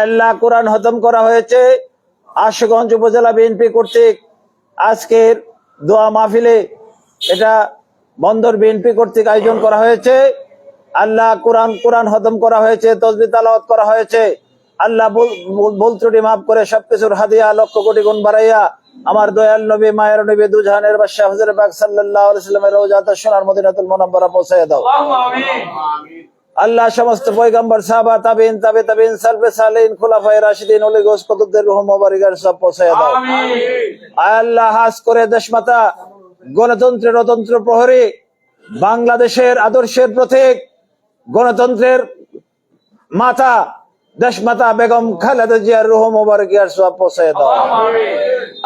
আল্লাহ কোরআন হতম করা হয়েছে। আশুগঞ্জ উপজেলা বিএনপি কর্তৃক আজকের দোয়া মাহফিলে এটা বন্দর বিএনপি কর্তৃক আয়োজন করা হয়েছে। আল্লাহ কোরআন কোরআন হতম করা হয়েছে, তসবি তালাওয়াত করা হয়েছে। আল্লাহ ভুল- ত্রুটি মাফ করে সবকিছুর হাদিয়া লক্ষ কোটি গুণ বাড়াইয়া আমার দয়াল নবী, মায়ের নবী দুজাহানের বাদশাহ হুজুর পাক সাল্লাল্লাহু আলাইহি সাল্লামের রওজাত সোনার মদিনাতুল মুনাওয়ারা পৌঁছে দাও। আল্লাহ সমস্ত পয়গম্বর সাহাবা তাবিন তাবে তাবিন সালফে সালিন খুলাফায়ে রাশিদিন ওলি গোস কুতুবদের রুহ মুবারকার সব পৌঁছে দাও। আয় আল্লাহ হাস করে দেশমাতা গণতন্ত্রের অতন্ত্র প্রহরী বাংলাদেশের আদর্শের প্রতীক গণতন্ত্রের মাতা দেশমাতা বেগম খালেদা জিয়ার রুহ মুবারকিয়ার সব পৌঁছে দাও।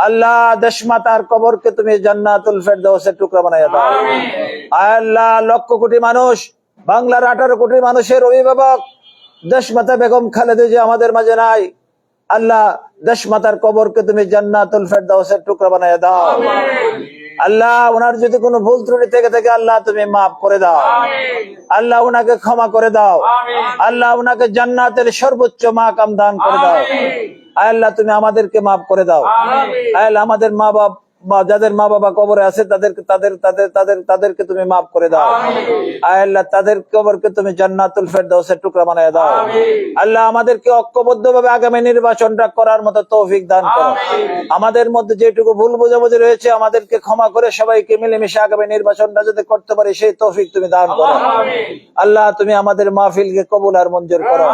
আল্লাহ দেশমাতার কবরকে তুমি জান্নাতুল ফেরদৌসের টুকরা বানাইয়া দাও। আয় আল্লাহ লক্ষ কোটি মানুষ বাংলার আঠারো কোটি মানুষের অভিভাবক দেশমাতা বেগম খালেদা জিয়া আমাদের মাঝে নাই। আল্লাহ দেশমাতার কবরকে তুমি জান্নাতুল ফেরদৌসের টুকরা বানাইয়া দাও। আল্লাহ ওনার যদি কোনো ভুল ত্রুটি থেকে থাকে আল্লাহ তুমি মাফ করে দাও। আল্লাহ ওনাকে ক্ষমা করে দাও। আল্লাহ ওনাকে জান্নাতের সর্বোচ্চ মাকাম দান করে দাও। আয় আল্লাহ তুমি আমাদেরকে মাফ করে দাও। আল্লাহ আমাদের মা বাপ যাদের মা বাবা কবরে আছে তাদেরকে তাদের তাদের তাদের তাদেরকে তুমি মাফ করে দাও। আয় আল্লাহ তাদের কবরকে তুমি জান্নাতুল ফেরদৌসের টুকরা বানায় দাও। আল্লাহ আমাদেরকে ঐক্যবদ্ধ ভাবে আগামী নির্বাচনটা করার মতো তৌফিক দান করো। আমাদের মধ্যে যেটুকু ভুল বোঝাবুঝি রয়েছে আমাদেরকে ক্ষমা করে সবাইকে মিলেমিশে আগামী নির্বাচনটা যদি করতে পারি সেই তৌফিক তুমি দান করো। আল্লাহ তুমি আমাদের মাহফিলকে কবুল আর মঞ্জুর করো।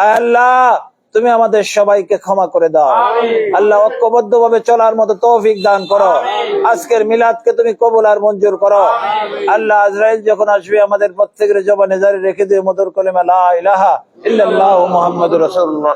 আয় আল্লাহ তুমি আমাদের সবাইকে ক্ষমা করে দাও। আল্লাহ ঐক্যবদ্ধ ভাবে চলার মতো তৌফিক দান করো। আজকের মিলাদকে তুমি কবুল আর মঞ্জুর করো। আল্লাহ আজরাইল যখন আসবে আমাদের প্রত্যেকের জবানে জারি রেখে দিয়ে মধুর কলিমা লা ইলাহা ইল্লাল্লাহু মুহাম্মাদুর রাসূলুল্লাহ।